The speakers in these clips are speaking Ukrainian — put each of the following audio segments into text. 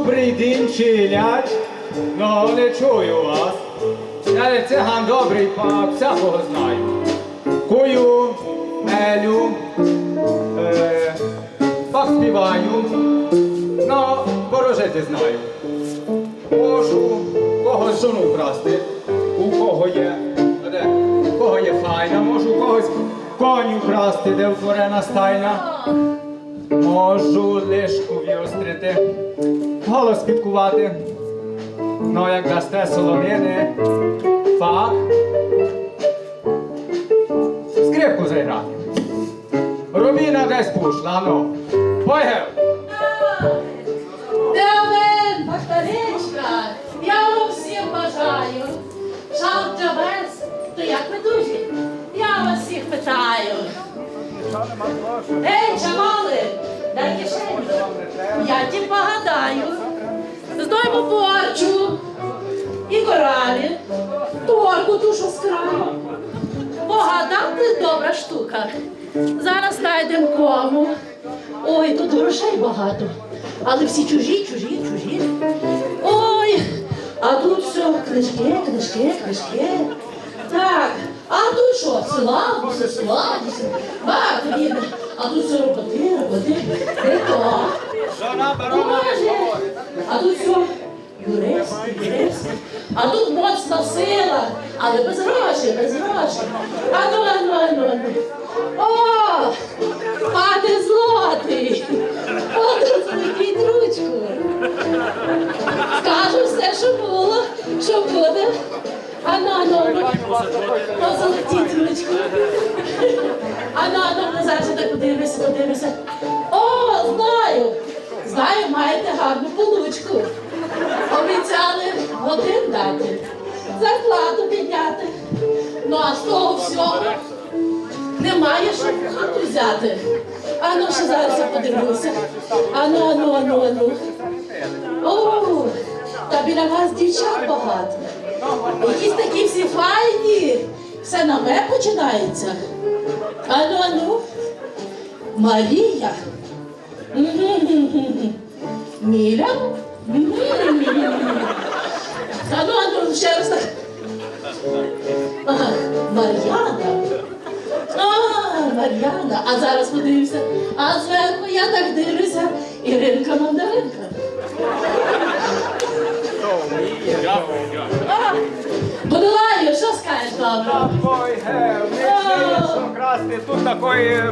Добрий день, челядь. Ну, не чую вас. Я циган добрий, па всякого знаю. Кую, мелю, е, поспіваю. Ну, ворожити знаю. Можу когось жону вкрасти, у кого є, де, у кого є файна, можу когось коню вкрасти, де втворена стайна. Можу лишку віострити, голос підкувати. Ну, як дасте солонини, фак. Скрипку зіграти. Рубіна десь пушла, ну. Пойгев! Девин, Бахтаричка, я вам всім бажаю. Шалка без, то як ви дуже? Я вас всіх питаю. Ей, чамали, Я ті погадаю. Здоймо порчу і коралі, торку що з краю. Погадати добра штука. Зараз знайдемо кому. Ой, тут грошей багато. Але всі чужі, чужі, чужі. Ой, а тут все книжки, книжки, книжки. Так, а тут що? Сладуси. Багато рідне. А тут все роботи, роботи. Не то. Боже, а тут все юрист, юрист. А тут моцна сила, але без грошей, без грошей. Ану, ану, ану, ану. О, пане злотий. От розкрутіть ручку. Скажу все, що було, що буде. Ану, ану, ану. Позолотіть ручку. Подивися. О, знаю. Знаю, маєте гарну получку. Обіцяли годин дати, зарплату підняти. Ну а з того всього немає що хату взяти. Ану, ще зараз я подивлюся. Ану, ану, ану, ану. О, та біля вас дівчат багато. Якісь такі всі файні. Все на ме починається. Ану, ану. Марія. Міля? Мгм-гм-гм. Ану, ану, ще раз Мар'яна. А, Мар'яна. А зараз подивимося. А зверху я так дивлюся. Іринка Мандаринка. Будулаю, що скажеш, добре? Що красти. Тут такої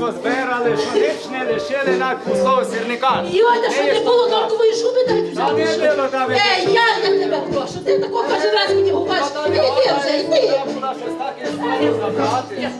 позбирали, що ніч не лишили на кусок сірника. Йота, що не було норкової шуби, дай Та не було, та Ей, я на тебе прошу, ти такого кожен раз мені губаш. Іди вже, йди. Треба щось таке знову забрати.